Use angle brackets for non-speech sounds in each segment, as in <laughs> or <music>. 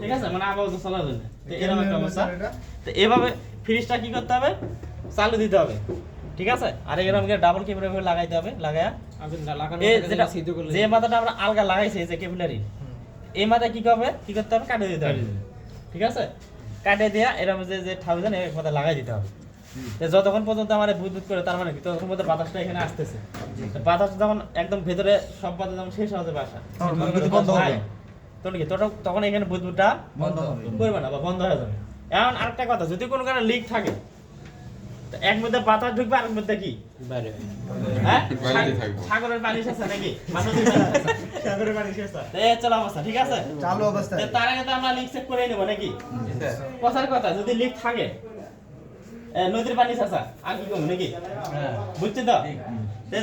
ঠিক আছে? মানে আপাতত জন্য তো এরকম একটা অবস্থা। তো এভাবে ফ্রিজটা কি করতে হবে? চালু দিতে হবে। ঠিক আছে? আর এরকম করে ডাবল লাগাইতে হবে লাগায়া। যেটা যে মাথাটা আমরা আলগা লাগাইছি যে কেবিলারি এই মাথায় কি করবে? কি করতে হবে? কাটে দিতে হবে। ঠিক আছে? কাটে দিয়া এরকম যে যে থাউজেন্ড এর মাথায় লাগাই দিতে হবে। যতক্ষণ পর্যন্ত আমার বুদবুদ করে তার মানে ততক্ষণ পর্যন্ত বাতাসটা এখানে আসতেছে। বাতাস যখন একদম ভেতরে সব বাতাস যখন শেষ বাসা বন্ধ হবে। তখন কি তখন- এখানে বুদবুদটা বন্ধ হবে। করবে না বা বন্ধ হয়ে যাবে। এখন আরেকটা কথা যদি কোনো কারণে লিক থাকে এক মধ্যে বাতাস ঢুকবে আরেক মধ্যে কি? হ্যাঁ? সাগরের পানি শেষ নাকি? সাগরের পানি শেষ তো এই চলো অবস্থা ঠিক আছে? চালু অবস্থায় তো তার আগে তো আমরা লিক চেক করে নেব নাকি? কথার কথা যদি লিক থাকে নদীর পানি শেষা আর কি কম নাকি? বুঝছি তো?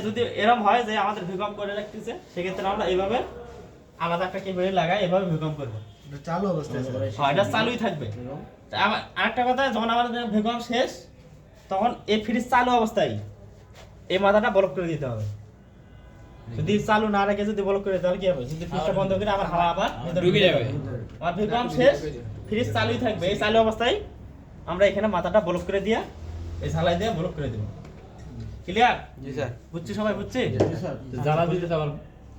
যদি এরকম হয় যে আমাদের ভূকম্প করে রাখতেছে সেক্ষেত্রে আমরা এইভাবে আলাদা একটা কেবিল লাগাই এভাবে ভূকম্প করব। এটা চালু অবস্থায় আছে। হয় এটা চালুই থাকবে। তা আমার আরেকটা কথা যখন আমাদের ভূকম্প শেষ তখন এই ফ্রিজ চালু অবস্থায় এই মাথাটা ব্লক করে দিতে হবে। যদি চালু না রেখে যদি ব্লক করে তাহলে কি হবে? যদি ফ্রিজটা বন্ধ করে আবার হাওয়া আবার ঢুকে যাবে। আমার ভূকম্প শেষ ফ্রিজ চালুই থাকবে। এই চালু অবস্থায় আমরা এখানে মাথাটা ব্লক করে দিয়া এই ঝালাই দিয়ে ব্লক করে দেব। ক্লিয়ার জি স্যার। বুঝছি সবাই? বুঝছি? জি স্যার। জ্বালা দিতে আবার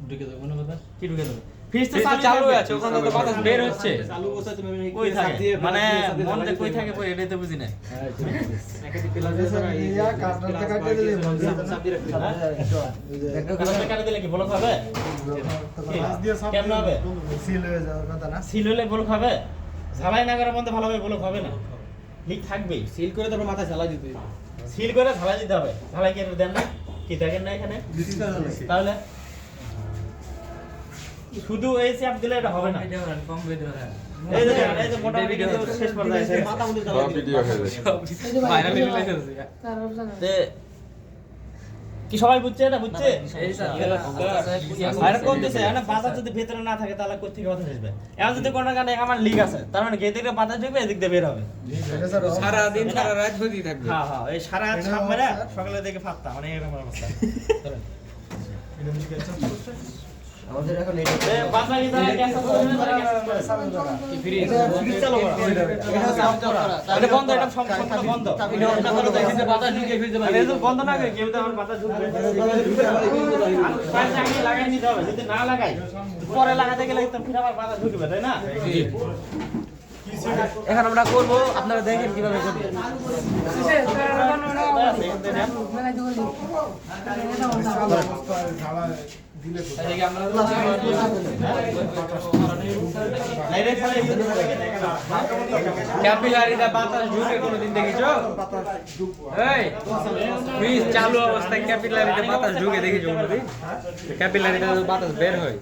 ঢুকে যাবে মনে কথা? কি ঢুকে দেবো ফ্রিজ তো চালু চালু আছে, ওখানে তো বাতাস বের হচ্ছে। কই থাকে? মানে মন যে কই থাকে কই এটাই তো বুঝি না। ইয়া কাটতে কাটতে দিলে বন্ধ হয়ে যাবে। কাগজে কাটে দিলে কি ব্লক হবে? কি? কেমন হবে? সিল হয়ে যাওয়ার কথা না? সিল হলে ব্লক হবে? ঝালাই না করে বন্ধ ভালোভাবে ব্লক হবে না? লিক থাকবেই। সিল করে তারপর মাথায় জ্বালা দিতে সিল করে ঝালাই দিতে হবে। ঝালাই কি দেন না? কি দেখেন না এখানে? তাহলে শুধু এই চাপ দিলে এটা হবে না। এই যে এই যে মোটামুটি কিন্তু শেষ পর্যায়ে গেছে। সব ভিডিও হয়ে যাবে তে কি সবাই বুঝছে এটা? বুঝছে? আর কোন দিছে না বাতাস যদি ভেতরে না থাকে তাহলে কোথা থেকে বাতাস আসবে? এখন যদি কোনো কারণে আমার লিক আছে তার মানে গেদিক দিয়ে বাতাস ঢুকবে এদিক দিয়ে বের হবে। সারা দিন সারা রাত হতেই থাকবে। হ্যাঁ হ্যাঁ এই সারা রাত সাপ মেরে সকালে দেখে ফাত্তা মানে এরকম অবস্থা। <laughs> চলেন। আমাদের এখন এই এ, বাসা গ্যাস করে দেবে, গ্যাস করে দেবে। এটা ফ্রিজ চালু করা। এটা চালু করা। এটা বন্ধ এটা সম্পূর্ণ বন্ধ। এটা অন্য করে দেখি যে বাতাস ঢুকে ফিরতে পারে এটা বন্ধ না করে কেউ তো আমার বাতাস ঢুকবে। আর আগে লাগাই নিতে হবে যদি না লাগাই পরে লাগাতে গেলে তো ফির আবার বাতাস ঢুকবে তাই না? এখন আমরা করব আপনারা দেখেন কীভাবে করব। ক্যাপিলারিটা বাতাস ঢুকে কোনোদিন দেখেছ? চালু অবস্থায় বাতাস ক্যাপিলারিতে বাতাস বের হয়।